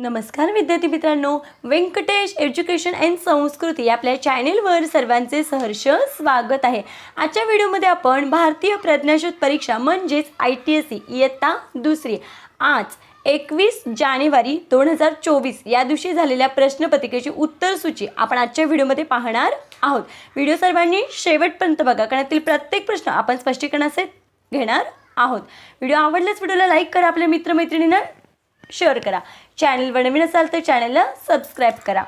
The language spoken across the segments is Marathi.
नमस्कार विद्यार्थी मित्रांनो व्यंकटेश एज्युकेशन अँड संस्कृती आपल्या चॅनेलवर सर्वांचे सहर्ष स्वागत आहे. आजच्या व्हिडिओमध्ये आपण भारतीय प्रज्ञाशोध परीक्षा म्हणजेच आय टी एस सी इयत्ता दुसरी आज एकवीस जानेवारी दोन हजार चोवीस या दिवशी झालेल्या प्रश्नपत्रिकेची उत्तरसूची आपण आजच्या व्हिडिओमध्ये पाहणार आहोत. व्हिडिओ सर्वांनी शेवटपर्यंत बघा कारण यातील प्रत्येक प्रश्न आपण स्पष्टीकरणाचे घेणार आहोत. व्हिडिओ आवडल्यास व्हिडिओला लाईक करा आपल्या मित्रमैत्रिणींना शेअर करा. चॅनलवर नवीन असाल तर चॅनलला सबस्क्राईब करा.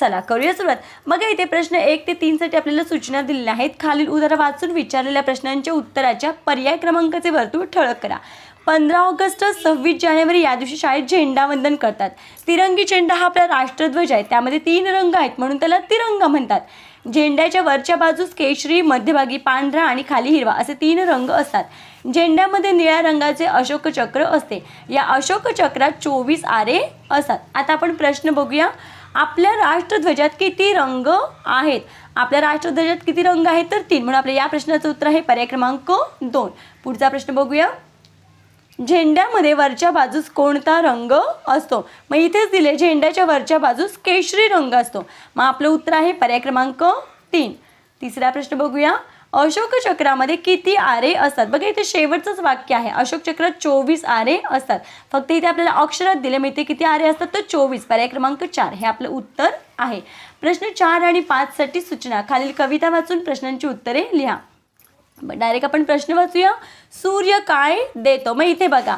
चला करूया सुरुवात. मग इथे प्रश्न एक ते तीनसाठी आपल्याला सूचना दिलेल्या आहेत. खालील उदाहरण वाचून विचारलेल्या प्रश्नांच्या उत्तराच्या पर्याय क्रमांकाचे वर्तुळ ठळक करा. पंधरा ऑगस्ट सव्वीस जानेवारी या दिवशी शाळेत झेंडावंदन करतात. तिरंगी झेंडा हा आपला राष्ट्रध्वज आहे. त्यामध्ये तीन रंग आहेत म्हणून त्याला तिरंगा म्हणतात. झेंड्याच्या वरच्या बाजूस केशरी मध्यभागी पांढरा आणि खाली हिरवा असे तीन रंग असतात. झेंड्यामध्ये निळ्या रंगाचे अशोक चक्र असते. या अशोक चक्रात चोवीस आरे असतात. आता आपण प्रश्न बघूया. आपल्या राष्ट्रध्वजात किती रंग आहेत? आपल्या राष्ट्रध्वजात किती रंग आहेत? तर तीन. म्हणून आपल्या या प्रश्नाचं उत्तर आहे पर्याय क्रमांक दोन. पुढचा प्रश्न बघूया. झेंड्यामध्ये वरच्या बाजूस कोणता रंग असतो? मग इथेच दिले झेंड्याच्या वरच्या बाजूस केशरी रंग असतो. मग आपलं उत्तर आहे पर्याय क्रमांक तीन. तिसरा प्रश्न बघूया. अशोक चक्रामध्ये किती आरे असतात? बघा इथे शेवटचंच वाक्य आहे. अशोक चक्रात चोवीस आरे असतात. फक्त इथे आपल्याला अक्षरात दिले मग इथे किती आरे असतात? तर चोवीस. पर्याय क्रमांक चार. हे आपलं उत्तर आहे. प्रश्न चार आणि पाचसाठी सूचना. खालील कविता वाचून प्रश्नांची उत्तरे लिहा. डायरेक्ट आपण प्रश्न वाचूया. सूर्य काय देतो? मग इथे बघा.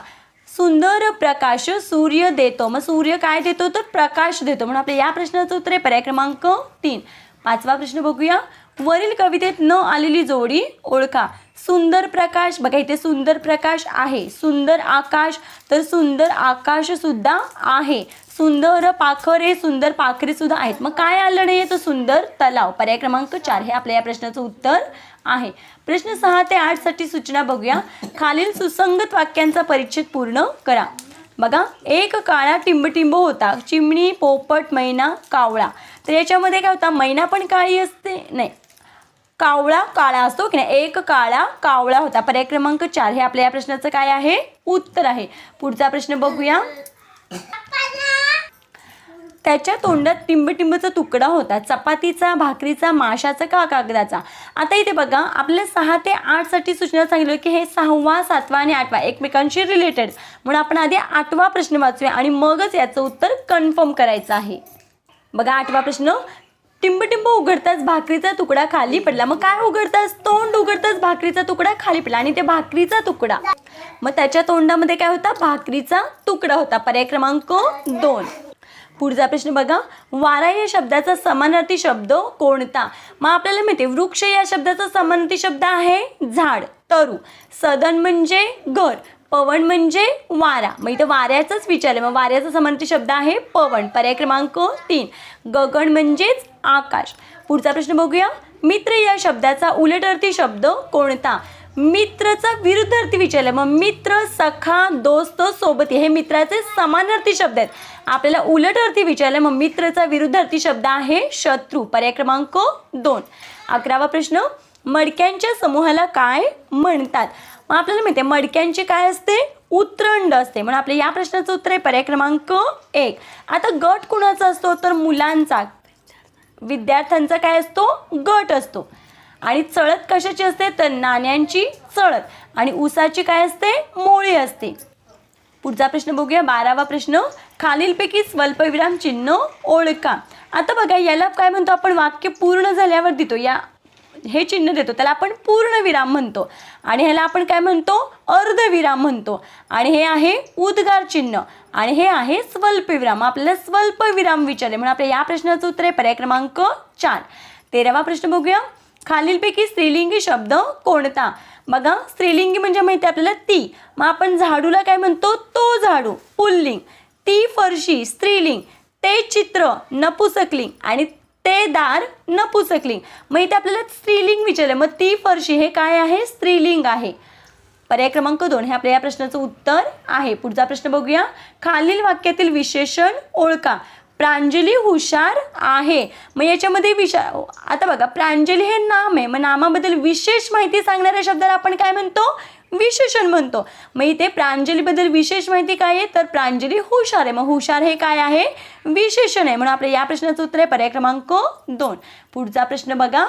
सुंदर प्रकाश सूर्य देतो. मग सूर्य काय देतो? तर प्रकाश देतो. म्हणून आपल्या या प्रश्नाचं उत्तर आहे पर्याय क्रमांक तीन. पाचवा प्रश्न बघूया. वरील कवितेत न आलेली जोडी ओळखा. सुंदर प्रकाश. बघा इथे सुंदर प्रकाश आहे. सुंदर आकाश तर सुंदर आकाश सुद्धा आहे. सुंदर पाखरे सुंदर पाखरे सुद्धा आहेत. मग काय आलं नाही तर सुंदर तलाव? पर्याय क्रमांक चार. हे आपल्या या प्रश्नाचं उत्तर आहे. प्रश्न सहा ते आठसाठी सूचना बघूया. खालील सुसंगत वाक्यांचा परिच्छेद पूर्ण करा. बघा एक काळा टिंबटिंब होता. चिमणी पोपट मैना कावळा. तर याच्यामध्ये काय होता? मैना पण काळी असते? नाही. कावळा काळा असतो की नाही? एक काळा कावळा होता. पर्याय क्रमांक चार. हे आपल्या या प्रश्नाचं काय आहे? उत्तर आहे. पुढचा प्रश्न बघूया. त्याच्या तोंडात टिंबटिंबचा तुकडा होता. चपातीचा भाकरीचा माशाचा का कागदाचा? आता इथे बघा आपल्याला सहा ते आठसाठी सूचना सांगितलं की हे सहावा सातवा आणि आठवा एकमेकांशी रिलेटेड म्हणून आपण आधी आठवा प्रश्न वाचूया आणि मगच याचं उत्तर कन्फर्म करायचं आहे. बघा आठवा प्रश्न. टिंबटिंब उघडताच भाकरीचा तुकडा खाली पडला. मग काय उघडताच तोंड उघडताच भाकरीचा तुकडा खाली पडला आणि ते भाकरीचा तुकडा. मग त्याच्या तोंडामध्ये काय होता? भाकरीचा तुकडा होता. पर्याय क्रमांक दोन. पुढचा प्रश्न बघा. वारा या शब्दाचा समानार्थी शब्द कोणता? मग आपल्याला माहिती आहे, वृक्ष या शब्दाचा समानार्थी शब्द आहे झाड तरू. सदन म्हणजे घर. पवन म्हणजे वारा. मग इथं वाऱ्याचाच विचारलं मग वाऱ्याचा समानार्थी शब्द आहे पवन. पर्याय क्रमांक तीन. गगन म्हणजेच आकाश. पुढचा प्रश्न बघूया. मित्र या शब्दाचा उलटअर्थी शब्द कोणता? मित्रचा विरुद्ध अर्थी विचारलं मग मित्र सखा दोस्त सोबती हे मित्राचे समानार्थी शब्द आहेत. आपल्याला उलट अर्थी विचारलं मग मित्रचा विरुद्ध अर्थी शब्द आहे शत्रू. पर्याय क्रमांक दोन. अकरावा प्रश्न. मडक्यांच्या समूहाला काय म्हणतात? मग आपल्याला माहिती आहे मडक्यांचे काय असते? उत्रंड असते. म्हणून आपल्या या प्रश्नाचं उत्तर आहे पर्याय क्रमांक एक. आता गट कुणाचा असतो? तर मुलांचा. विद्यार्थ्यांचा काय असतो? गट असतो. आणि चळत कशाची असते? तर नाण्यांची चळत. आणि ऊसाची काय असते? मोळी असते. पुढचा प्रश्न बघूया. बारावा प्रश्न. खालीलपैकी स्वल्पविराम चिन्ह ओळखा. आता बघा याला काय म्हणतो आपण? वाक्य पूर्ण झाल्यावर देतो. या हे चिन्ह देतो. त्याला आपण पूर्ण विराम म्हणतो. आणि ह्याला आपण काय म्हणतो? अर्धविराम म्हणतो. आणि हे आहे उद्गार चिन्ह. आणि हे आहे स्वल्पविराम. आपल्याला स्वल्पविराम विचारले. म्हणून आपल्या या प्रश्नाचं उत्तर आहे पर्याय क्रमांक चार. तेरावा प्रश्न बघूया. खालीलपैकी स्त्रीलिंगी शब्द कोणता? बघा स्त्रीलिंगी म्हणजे माहिती आहे आपल्याला ती. मग आपण झाडूला काय म्हणतो? तो झाडू. पुल्लिंग. ती फरशी स्त्रीलिंग. ते चित्र नपुसकलिंग. आणि ते दार नपुसकलिंग मग इथे आपल्याला स्त्रीलिंग विचारलं मग ती फरशी हे काय आहे? स्त्रीलिंग आहे. पर्याय क्रमांक दोन. हे आपल्या या प्रश्नाचं उत्तर आहे. पुढचा प्रश्न बघूया. खालील वाक्यातील विशेषण ओळखा. प्रांजली हुशार आहे. मग याच्यामध्ये विशा आता बघा प्रांजली हे नाम आहे. मग नामाबद्दल विशेष माहिती सांगणाऱ्या शब्दाला आपण काय म्हणतो? विशेषण म्हणतो. मग इथे प्रांजलीबद्दल विशेष माहिती काय आहे? तर प्रांजली हुशार आहे. मग हुशार हे काय आहे? विशेषण आहे. म्हणून आपल्या या प्रश्नाचं उत्तर आहे पर्याय क्रमांक दोन. पुढचा प्रश्न बघा.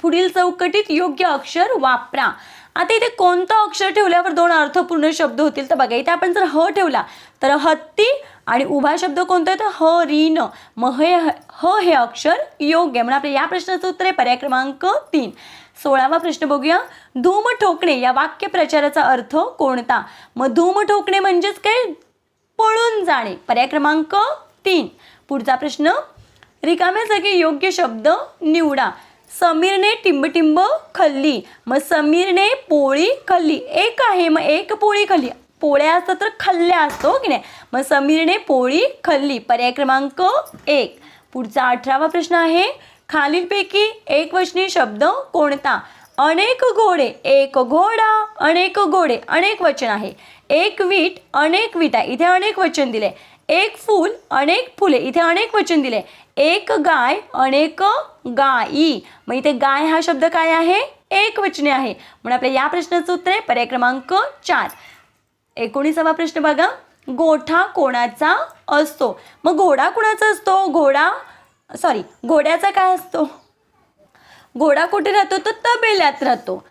पुढील चौकटीत योग्य अक्षर वापरा. आता इथे कोणतं अक्षर ठेवल्यावर दोन अर्थपूर्ण शब्द होतील? तर बघा इथे आपण जर ह ठेवला तर हत्ती आणि उभा शब्द कोणता आहे? तर ह रीन मग हे ह हे अक्षर योग्य आहे. म्हणून आपल्या या प्रश्नाचं उत्तर आहे पर्याय क्रमांक तीन. सोळावा प्रश्न बघूया. धूम ठोकणे या वाक्य प्रचाराचा अर्थ कोणता? मग धूम ठोकणे म्हणजेच काय? पळून जाणे. पर्याय क्रमांक तीन. पुढचा प्रश्न. रिकाम्या जागी योग्य शब्द निवडा. समीरने टिंबटिंब खाल्ली. मग समीरने पोळी खाल्ली. एक आहे मग एक पोळी खाल्ली. पोळ्या असतात तर खाल्ल्या असतो की नाही? मग समीरने पोळी खाल्ली. पर्याय क्रमांक एक. पुढचा अठरावा प्रश्न आहे. खालीलपैकी एक वचनी शब्द कोणता? अनेक घोडे एक घोडा अनेक घोडे अनेक वचन आहे. एक वीट अनेक विटा इथे अनेक वचन दिले. एक फूल अनेक फुले इथे अनेक वचन दिले. एक गाय अनेक गायी. मग इथे गाय हा शब्द काय आहे? एक वचने आहे. म्हणून आपल्या या प्रश्नाचं उत्तर आहे पर्याय क्रमांक चार. एकोणीसावा प्रश्न बघा. गोठा कोणाचा असतो? मग घोडा कोणाचा असतो? घोडा सॉरी घोड्याचा काय असतो? घोडा कुठे राहतो? तर तबेल्यात राहतो.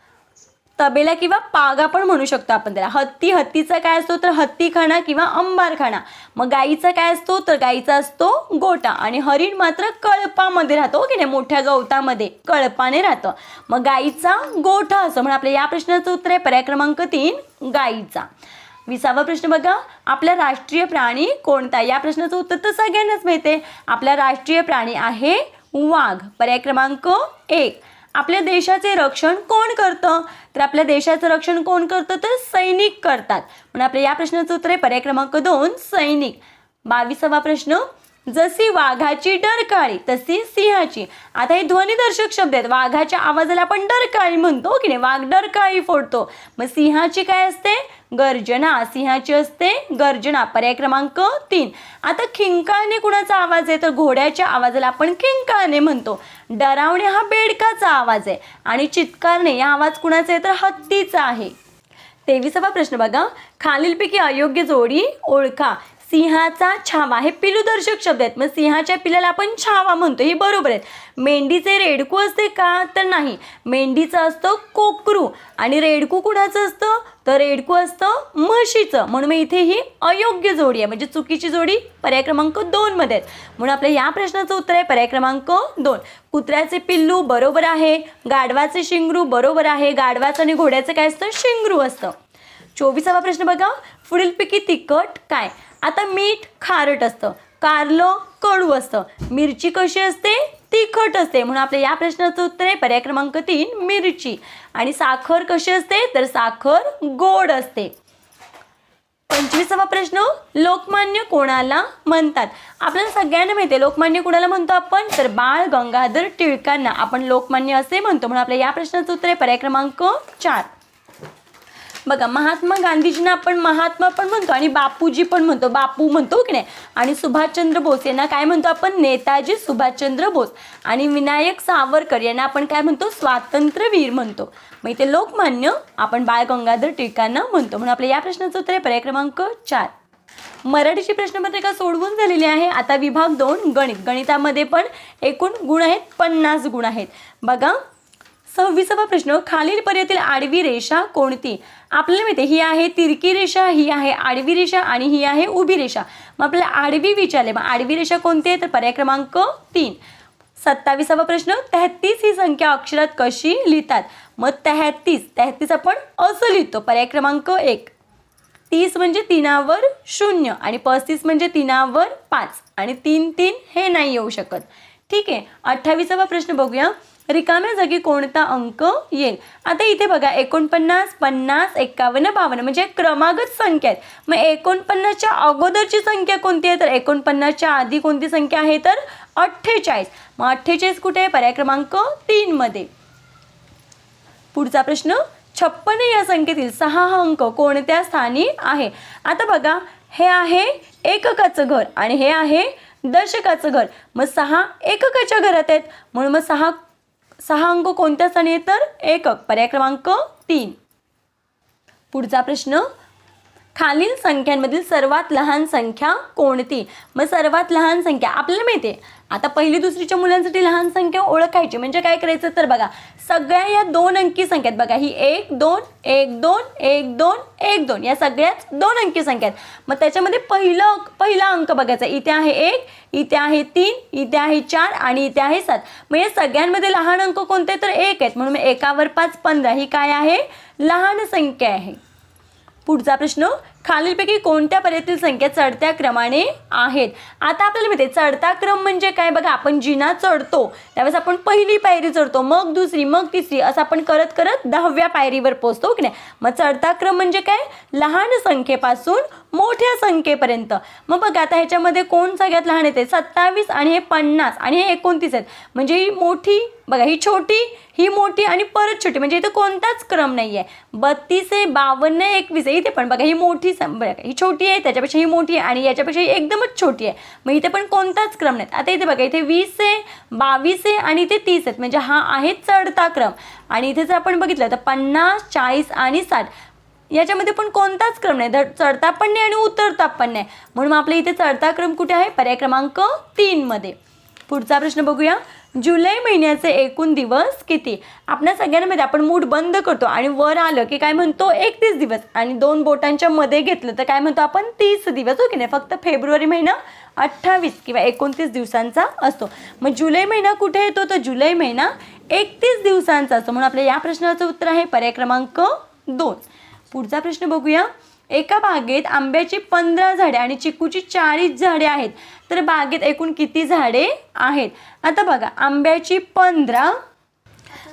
तबेला किंवा पागा पण म्हणू शकतो आपण त्याला. हत्ती हत्तीचा काय असतो? तर हत्तीखाना किंवा अंबारखाना. मग गाईचा काय असतो? तर गाईचा असतो गोटा. आणि हरिण मात्र कळपामध्ये राहतो हो की नाही? मोठ्या गवतामध्ये कळपाने राहतं. मग गाईचा गोठा असं म्हणून आपल्या या प्रश्नाचं उत्तर आहे. पर्याय क्रमांक तीन गाईचा. विसावा प्रश्न बघा. आपला राष्ट्रीय प्राणी कोणता? या प्रश्नाचं उत्तर तर सगळ्यांनाच मिळते. आपला राष्ट्रीय प्राणी आहे वाघ. पर्याय क्रमांक एक. आपल्या देशाचे रक्षण कोण करतं? तर आपल्या देशाचं रक्षण कोण करतं? तर सैनिक करतात. म्हणून आपल्या या प्रश्नाचं उत्तर आहे पर्याय क्रमांक दोन सैनिक. बावीसावा प्रश्न. जशी वाघाची डरकाळी तशी सिंहाची. आता हे ध्वनिदर्शक शब्द आहेत. वाघाच्या आवाजाला आपण डरकाळी म्हणतो हो की नाही? वाघ डरकाळी फोडतो. मग सिंहाची काय असते? गर्जना. सिंहाची असते गर्जना. पर्याय क्रमांक तीन. आता खिंकाळणे कुणाचा आवाज आहे? तर घोड्याच्या आवाजाला आपण खिंकाळणे म्हणतो. डरावणे हा बेडकाचा आवाज आहे. आणि चित्कारणे हा आवाज कुणाचा आहे? तर हत्तीचा आहे. तेविसावा प्रश्न बघा. खालीलपैकी अयोग्य जोडी ओळखा. सिंहाचा छावा. हे पिलूदर्शक शब्द आहेत. मग सिंहाच्या पिल्याला आपण छावा म्हणतो. हे बरोबर आहेत. मेंढीचे रेडकू असते का? तर नाही. मेंढीचं असतं कोकरू. आणि रेडकू कुणाचं असतं? तर रेडकू असतं म्हशीचं. म्हणून मग इथे ही अयोग्य जोडी आहे. म्हणजे चुकीची जोडी पर्याय क्रमांक दोनमध्ये आहेत. म्हणून आपल्या या प्रश्नाचं उत्तर आहे पर्याय क्रमांक दोन. कुत्र्याचे पिल्लू बरोबर आहे. गाढवाचे शिंगरू बरोबर आहे. गाढवाचं आणि घोड्याचं काय असतं? शिंगरू असतं. चोवीसावा प्रश्न बघा. पुढीलपैकी तिखट काय? आता मीठ खारट असतं. कारलं कडू असतं. मिरची कशी असते? तिखट असते. म्हणून आपल्या या प्रश्नाचं उत्तर आहे पर्याय क्रमांक तीन मिरची. आणि साखर कशी असते? तर साखर गोड असते. पंचवीसावा प्रश्न लोकमान्य कोणाला म्हणतात? आपल्याला सगळ्यांना माहिती आहे लोकमान्य कोणाला म्हणतो आपण? तर बाळ गंगाधर टिळकांना. आपण लोकमान्य असे म्हणतो. म्हणून आपल्या या प्रश्नाचं उत्तर आहे पर्याय क्रमांक चार. बघा महात्मा गांधीजींना आपण महात्मा पण म्हणतो आणि बापूजी पण म्हणतो. बापू म्हणतो की नाही? आणि सुभाषचंद्र बोस यांना काय म्हणतो आपण? नेताजी सुभाषचंद्र बोस. आणि विनायक सावरकर यांना आपण काय म्हणतो? स्वातंत्र्यवीर म्हणतो. मग इथे लोकमान्य आपण बाळ गंगाधर टिळकांना म्हणतो. म्हणून आपल्या या प्रश्नाचं उत्तर आहे पर्याय क्रमांक चार. मराठीची प्रश्नपत्रिका सोडवून झालेली आहे. आता विभाग दोन गणित. गणितामध्ये पण एकूण गुण आहेत पन्नास गुण आहेत. बघा सव्वीसावा प्रश्न खालील पर्यातील आडवी रेषा कोणती? आपल्याला माहिती आहे, ही आहे तिरकी रेषा ही आहे आडवी रेषा आणि ही आहे उभी रेषा. मग आपल्याला आडवी विचारले मग आडवी रेषा कोणती आहे? तर पर्याय क्रमांक तीन. सत्तावीसावा प्रश्न तेहतीस ही संख्या अक्षरात कशी लिहितात? मग तेहतीस तेहतीस आपण असं लिहितो. पर्याय क्रमांक एक. तीस म्हणजे तीनावर शून्य आणि पस्तीस म्हणजे तीनावर पाच. आणि तीन तीन हे नाही येऊ शकत. ठीक आहे? अठ्ठावीसावा प्रश्न बघूया. रिकाम्या जागी कोणता अंक येईल? आता इथे बघा एकोणपन्नास पन्नास एक्कावन्न बावन्न म्हणजे क्रमागत संख्या आहेत. मग एकोणपन्नासच्या अगोदरची संख्या कोणती आहे? तर एकोणपन्नासच्या आधी कोणती संख्या आहे? तर अठ्ठेचाळीस. मग अठ्ठेचाळीस कुठे आहे? पर्याय क्रमांक तीनमध्ये पुढचा प्रश्न छप्पन या संख्येतील सहा अंक कोणत्या स्थानी आहे? आता बघा हे आहे एककाचं घर आणि हे आहे दशकाचं घर. मग सहा एककाच्या घरात आहेत. म्हणून मग सहा सहा अंक कोणत्या स्थानी तर? एकक पर्याय क्रमांक तीन. पुढचा प्रश्न. खालील संख्यांमधील सर्वात लहान संख्या कोणती? मग सर्वात लहान संख्या आपल्याला माहिती आहे आता पहिली दुसरीच्या मुलांसाठी लहान संख्या ओळखायची. म्हणजे काय करायचं? तर बघा सगळ्या या दोन अंकी संख्या आहेत. बघा ही एक दोन एक दोन एक दोन एक दोन. या सगळ्याच दोन अंकी संख्या आहेत. मग त्याच्यामध्ये पहिलं पहिला अंक बघायचा. इथे आहे एक इथे आहे तीन इथे आहे चार आणि इथे आहे सात. मग या सगळ्यांमध्ये लहान अंक कोणते? तर एक आहेत. म्हणून एकावर पाच पंधरा. ही काय आहे? लहान संख्या आहे. पुढचा प्रश्न खालीलपैकी कोणत्या पर्यायातील संख्या चढत्या क्रमाने आहेत? आता आपल्याला माहिती आहे चढता क्रम म्हणजे काय? बघा आपण जिना चढतो त्यावेळेस आपण पहिली पायरी चढतो मग दुसरी मग तिसरी असं आपण करत करत दहाव्या पायरीवर पोहोचतो की नाही? मग चढता क्रम म्हणजे काय? लहान संख्येपासून मोठ्या संख्येपर्यंत. मग बघा आता ह्याच्यामध्ये कोण सगळ्यात लहान येते सत्तावीस आणि हे पन्नास आणि हे एकोणतीस आहेत. म्हणजे ही मोठी बघा ही छोटी ही मोठी आणि परत छोटी. म्हणजे इथं कोणताच क्रम नाही आहे बत्तीस आहे बावन्न एकवीस आहे. इथे पण बघा ही मोठी सं- बघा ही छोटी आहे त्याच्यापेक्षा ही मोठी आहे आणि याच्यापेक्षा ही एकदमच छोटी आहे. मग इथे पण कोणताच क्रम नाही आता इथे बघा इथे वीस आहे बावीस आहे आणि इथे तीस आहेत. म्हणजे हा आहे चढता क्रम. आणि इथे जर आपण बघितलं तर पन्नास चाळीस आणि साठ. याच्यामध्ये पण कोणताच क्रम नाही. तर चढता पण नाही आणि उतरता पण नाही. म्हणून मग आपल्या इथे चढता क्रम कुठे आहे? पर्याय क्रमांक तीनमध्ये पुढचा प्रश्न बघूया. जुलै महिन्याचे एकूण दिवस किती? आपल्या सगळ्यांमध्ये आपण मूड बंद करतो आणि वर आलं की काय म्हणतो? एकतीस दिवस. आणि दोन बोटांच्या मध्ये घेतलं तर काय म्हणतो आपण? तीस दिवस. हो की नाही फक्त फेब्रुवारी महिना अठ्ठावीस किंवा एकोणतीस दिवसांचा असतो. मग जुलै महिना कुठे येतो? तर जुलै महिना एकतीस दिवसांचा असतो. म्हणून आपल्या या प्रश्नाचं उत्तर आहे पर्याय क्रमांक दोन. पुढचा प्रश्न बघूया. एका बागेत आंब्याची पंधरा झाडे आणि चिकूची चाळीस झाडे आहेत. तर बागेत एकूण किती झाडे आहेत? आता बघा आंब्याची पंधरा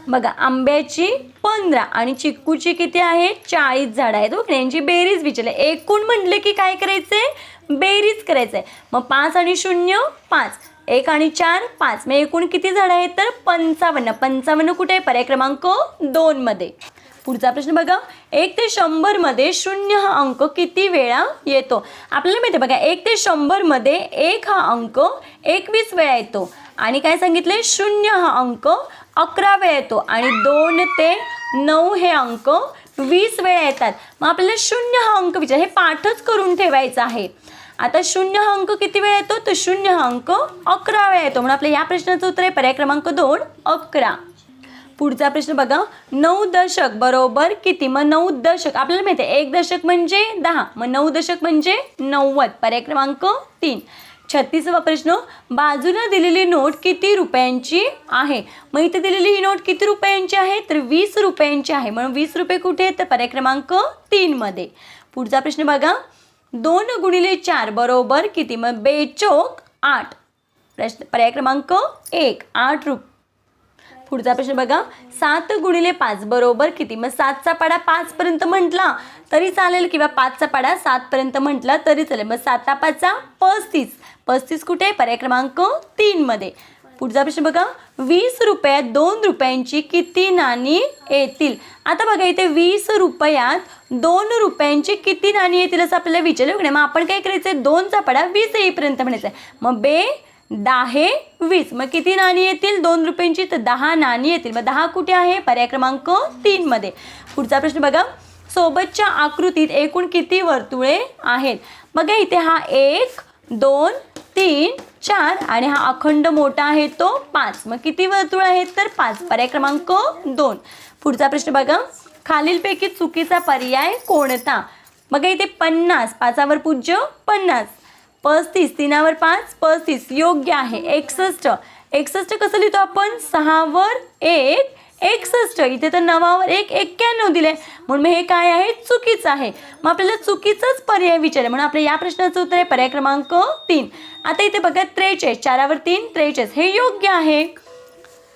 बघा आंब्याची पंधरा आणि चिक्कूची किती आहे? चाळीस झाडं आहेत. ओके यांची बेरीज विचारले. एकूण म्हटले की काय करायचंय? बेरीज करायचंय. मग पाच आणि शून्य पाच. एक आणि चार पाच. मग एकूण किती झाडं आहेत? तर पंचावन्न. पंचावन्न कुठे आहे? पर्याय क्रमांक दोनमध्ये पुढचा प्रश्न बघा. एक ते शंभरमध्ये शून्य हा अंक किती वेळा येतो? आपल्याला माहिती आहे बघा एक ते शंभरमध्ये एक हा अंक एकवीस वेळा येतो. आणि काय सांगितले? शून्य हा अंक अकरा वेळा येतो. आणि दोन ते नऊ हे अंक वीस वेळा येतात. मग आपल्याला शून्य हा अंक विचार हे पाठच करून ठेवायचा आहे. आता शून्य हा अंक किती वेळा येतो? तर शून्य हा अंक अकरा वेळा येतो. म्हणून आपल्या या प्रश्नाचं उत्तर आहे पर्याय क्रमांक दोन अकरा. पुढचा प्रश्न बघा. नऊ दशक बरोबर किती? मग नऊ दशक. आपल्याला माहिती आहे एक दशक म्हणजे दहा मग नऊ दशक म्हणजे नव्वद. पर्याय क्रमांक तीन. छत्तीसवा प्रश्न बाजूला दिलेली नोट किती रुपयांची आहे? मग इथे दिलेली ही नोट किती रुपयांची आहे? तर वीस रुपयांची आहे. म्हणून वीस रुपये कुठे आहेत? तर पर्याय क्रमांक तीनमध्ये पुढचा प्रश्न बघा. दोन गुणिले चार बरोबर किती? मग बेचोक आठ. प्रश्न पर्याय क्रमांक एक आठ रुप पुढचा प्रश्न बघा. सात गुणिले पाच बरोबर किती? मग सातचा पाडा पाचपर्यंत म्हटला तरी चालेल किंवा पाचचा पाडा सातपर्यंत म्हटला तरी चालेल. मग साता पाचचा पस्तीस. पस्तीस कुठे? आहे? पर्याय क्रमांक तीनमध्ये पुढचा प्रश्न बघा. वीस रुपयात दोन रुपयांची किती नाणी येतील? आता बघा इथे वीस रुपयात दोन रुपयांची किती नाणी येतील असं आपल्याला विचारलं. की नाही मग आपण काय करायचं दोनचा पाडा वीस येईपर्यंत म्हणायचं आहे मग बे दहा वीस. मग किती नाणी येतील? दोन रुपयांची तर दहा नाणी येतील. मग दहा कुठे आहे? पर्याय क्रमांक तीनमध्ये पुढचा प्रश्न बघा. सोबतच्या आकृतीत एकूण किती वर्तुळे आहेत? बघा इथे हा एक दोन तीन चार आणि हा अखंड मोठा आहे तो पाच. मग किती वर्तुळ आहेत? तर पाच. पर्याय क्रमांक दोन. पुढचा प्रश्न बघा. खालीलपैकी चुकीचा पर्याय कोणता? बघा इथे पन्नास. पाचावर पूज्य पन्नास. पस्तीस तीनावर पाच पस्तीस योग्य आहे. एकसष्ट. एकसष्ट कसं लिहितो आपण? सहावर एक एकसष्ट. इथे तर नवावर एक एक्क्याण्णव दिले म्हणून मग हे काय आहे? चुकीचं आहे. मग आपल्याला चुकीचाच पर्याय विचारले. म्हणून आपल्या या प्रश्नाचं उत्तर आहे पर्याय क्रमांक तीन. आता इथे बघा त्रेचाळीस. चारावर तीन त्रेचाळीस. हे योग्य आहे.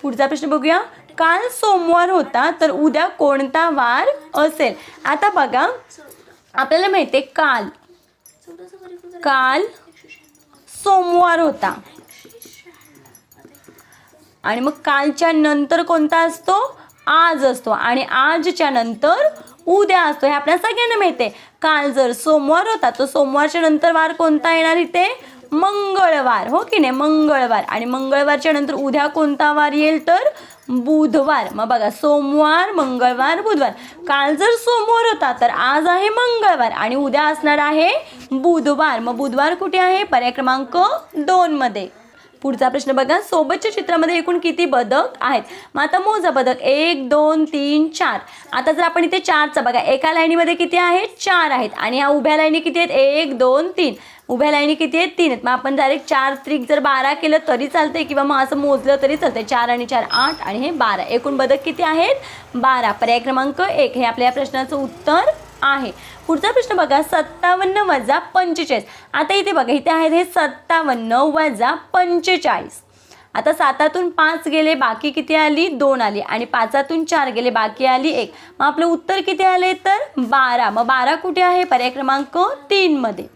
पुढचा प्रश्न बघूया. काल सोमवार होता तर उद्या कोणता वार असेल? आता बघा. आपल्याला माहिती आहे काल. काल सोमवार होता. आणि मग कालच्या नंतर कोणता असतो? आज असतो. आणि आजच्या नंतर उद्या असतो. हे आपल्या सगळ्यांना मिळते काल जर सोमवार होता तर सोमवारच्या नंतर वार कोणता येणार इथे? मंगळवार. हो की नाही? मंगळवार. आणि मंगळवारच्या नंतर उद्या कोणता वार येईल तर? बुधवार. मग बघा सोमवार मंगळवार बुधवार. काल जर सोमवार होता तर आज आहे मंगळवार आणि उद्या असणार आहे बुधवार. मग बुधवार कुठे आहे? पर्याय क्रमांक दोनमध्ये पुढचा प्रश्न बघा. सोबतच्या चित्रामध्ये एकूण किती बदक आहेत? मग आता मोजा बदक. एक दोन तीन चार. आता जर आपण इथे चारचा बघा एका लाईनीमध्ये किती आहेत? चार आहेत. आणि ह्या उभ्या लाईनी किती आहेत? एक दोन तीन. उभ्या लाईनी किती आहेत? तीन आहेत. मग आपण डायरेक्ट चार त्रिक जर बारा केलं तरी चालते किंवा मग असं मोजलं तरी चालते चार आणि चार आठ आणि हे बारा. एकूण बदक किती आहेत? बारा. पर्याय क्रमांक एक. हे आपल्या या प्रश्नाचं उत्तर आहे. पुढचा प्रश्न बघा. सत्तावन्न वजा पंचेचाळीस. आता इथे बघा. इथे आहेत हे सत्तावन्न वजा पंचेचाळीस. आता सातातून पाच गेले बाकी किती आली? दोन आली. आणि पाचातून चार गेले बाकी आली एक. मग आपलं उत्तर किती आले तर? बारा. मग बारा कुठे आहे? पर्याय क्रमांक तीनमध्ये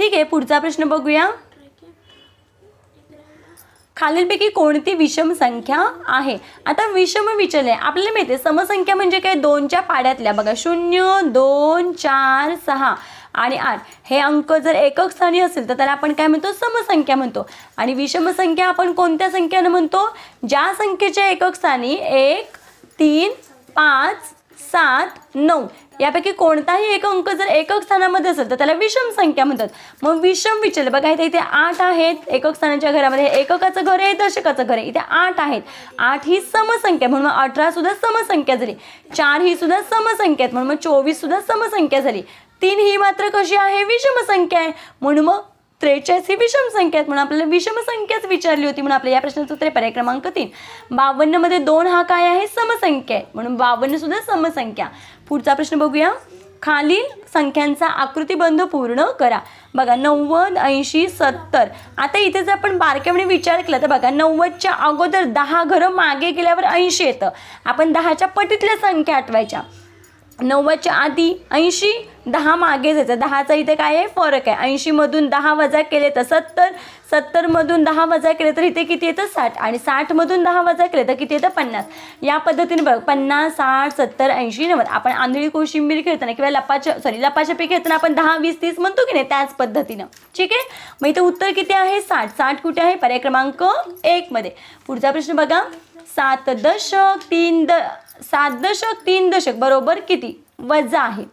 ठीक आहे पुढचा प्रश्न बघूया. खालीलपैकी कोणती विषम संख्या आहे? आता विषम विचले आपल्याला माहिती आहे समसंख्या म्हणजे काय? दोनच्या पाड्यातल्या बघा शून्य दोन चार सहा आणि आठ. हे अंक जर एकक स्थानी असेल तर त्याला आपण काय म्हणतो? समसंख्या म्हणतो. आणि विषम संख्या आपण कोणत्या संख्येनं म्हणतो? ज्या संख्येच्या एकक स्थानी एक तीन पाच सात नऊ. यापैकी कोणताही एक अंक जर एकक स्थानामध्ये असेल तर त्याला विषम संख्या म्हणतात. मग विषम विचल बघा इथे इथे आठ आहेत. एकक स्थानाच्या घरामध्ये एककाचं घर आहे दशकाचं घर आहे. इथे आठ आहेत. आठ ही समसंख्या म्हणून मग अठरा सुद्धा समसंख्या झाली. चार ही सुद्धा समसंख्या आहेत म्हणून मग चोवीस सुद्धा समसंख्या झाली. तीन ही मात्र कशी आहे? विषम संख्या आहे. म्हणून मग त्रेचाळीस ही विषम संख्या आहेत म्हणून आपल्याला विषम संख्याच विचारली होती म्हणून आपल्या या प्रश्नाचं उत्तर आहे. पर्याय क्रमांक तीन. बावन्नमध्ये दोन हा काय आहे? समसंख्या आहे. म्हणून बावन्न सुद्धा समसंख्या. पुढचा प्रश्न बघूया. खालील संख्यांचा आकृतीबंध पूर्ण करा. बघा नव्वद ऐंशी सत्तर. आता इथे जर आपण बारक्यामध्ये विचार केला तर बघा नव्वदच्या अगोदर दहा घरं मागे गेल्यावर ऐंशी येतं. आपण दहाच्या पटीतल्या संख्या आठवायच्या. नव्वदच्या आधी ऐंशी दहा मागे जायचं. दहाचा इथे काय आहे? फरक आहे. ऐंशीमधून दहा वजा केले तर सत्तर सत्तरमधून दहा वजा केले तर इथे किती येतं? साठ. आणि साठमधून दहा वजा केले तर किती येतं? पन्नास. या पद्धतीने बघ पन्नास साठ सत्तर ऐंशी नव्वद. आपण आंधळी कोशिंबीर खेळताना किंवा लपाच्या सॉरी लपाछपी खेळताना आपण दहा वीस तीस म्हणतो की नाही? त्याच पद्धतीनं. ठीक आहे? मग इथे उत्तर किती आहे? साठ. साठ कुठे आहे? पर्याय क्रमांक एकमध्ये पुढचा प्रश्न बघा. सात दशक तीन द सात दशक तीन दशक बरोबर किती? वजा आहे.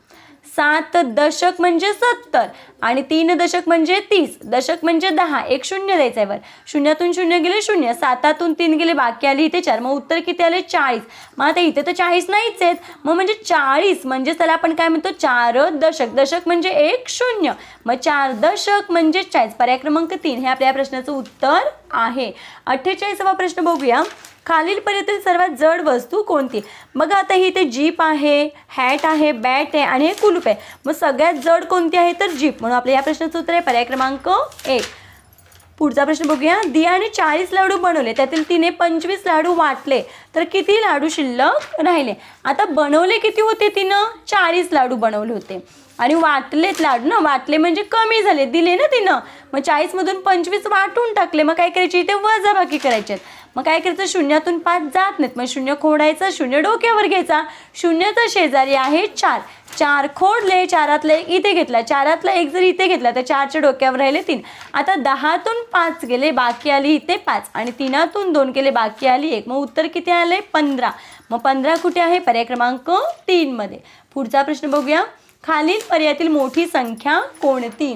सात दशक म्हणजे सत्तर आणि तीन दशक म्हणजे तीस. दशक म्हणजे दहा. एक शून्य द्यायचं आहे वर. शून्यातून शून्य गेले शून्य. सातातून तीन गेले बाकी आली इथे चार. मग उत्तर किती आले? चाळीस. मग आता इथे तर चाळीस नाहीच आहेत. मग म्हणजे चाळीस. म्हणजे त्याला आपण काय म्हणतो? चार दशक. दशक म्हणजे एक शून्य. मग चार दशक म्हणजे चाळीस. पर्याय क्रमांक तीन हे आपल्या प्रश्नाचं उत्तर आहे. अठ्ठेचाळीसावा प्रश्न बघूया. खालील पर्यंत सर्वात जड वस्तू कोणती? मग आता ही इथे जीप आहे हॅट आहे बॅट आहे आणि हे कुलूप आहे. मग सगळ्यात जड कोणती आहे तर जीप. म्हणून आपल्या या प्रश्नाचं उत्तर आहे पर्याय क्रमांक एक. पुढचा प्रश्न बघूया. दियाने चाळीस लाडू बनवले. त्यातील तिने पंचवीस लाडू वाटले. तर किती लाडू शिल्लक राहिले? आता बनवले किती होते तिनं? चाळीस लाडू बनवले होते. आणि वाटलेत लाडू ना वाटले म्हणजे कमी झाले दिले ना तिनं. मग चाळीसमधून पंचवीस वाटून टाकले मग काय करायचे? इथे वजाबाकी करायचे मग काय करायचं? शून्यातून पाच जात नाहीत. मग शून्य खोडायचं शून्य डोक्यावर घ्यायचा. शून्याचा शेजारी आहे चार. चार खोडले चारातलं इथे घेतला. चारातला एक जर इथे घेतला तर चारच्या डोक्यावर राहिले तीन. आता दहातून पाच गेले बाकी आली इथे पाच. आणि तीनातून दोन गेले बाकी आली एक. मग उत्तर किती आले पंधरा. मग पंधरा कुठे आहे? पर्याय क्रमांक तीनमध्ये. पुढचा प्रश्न बघूया. खालील पर्यायातील मोठी संख्या कोणती?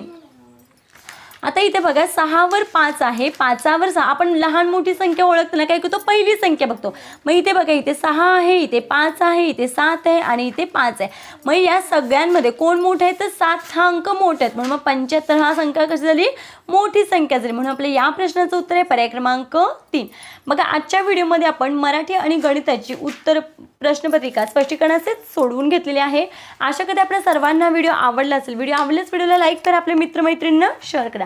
आता इथे बघा सहावर पाच आहे. पाचावर सहा. आपण लहान मोठी संख्या ओळखताना काय करतो पहिली संख्या बघतो. मग इथे बघा इथे सहा आहे इथे पाच आहे इथे सात आहे आणि इथे पाच आहे. मग या सगळ्यांमध्ये कोण मोठे आहे? तर सात हा अंक मोठे आहेत. म्हणून मग पंच्याहत्तर हा संख्या कशी झाली? मोठी संख्या झाली. म्हणून आपल्या या प्रश्नाचं उत्तर आहे पर्याय क्रमांक तीन. बघा आजच्या व्हिडिओमध्ये आपण मराठी आणि गणिताची उत्तर प्रश्नपत्रिका स्पष्टीकरणाचे सोडवून घेतलेली आहे. आशा कधी आपल्या सर्वांना व्हिडिओ आवडला असेल. व्हिडिओ आवडल्यास व्हिडिओला लाईक करा. आपल्या मित्रमैत्रिणींना शेअर करा.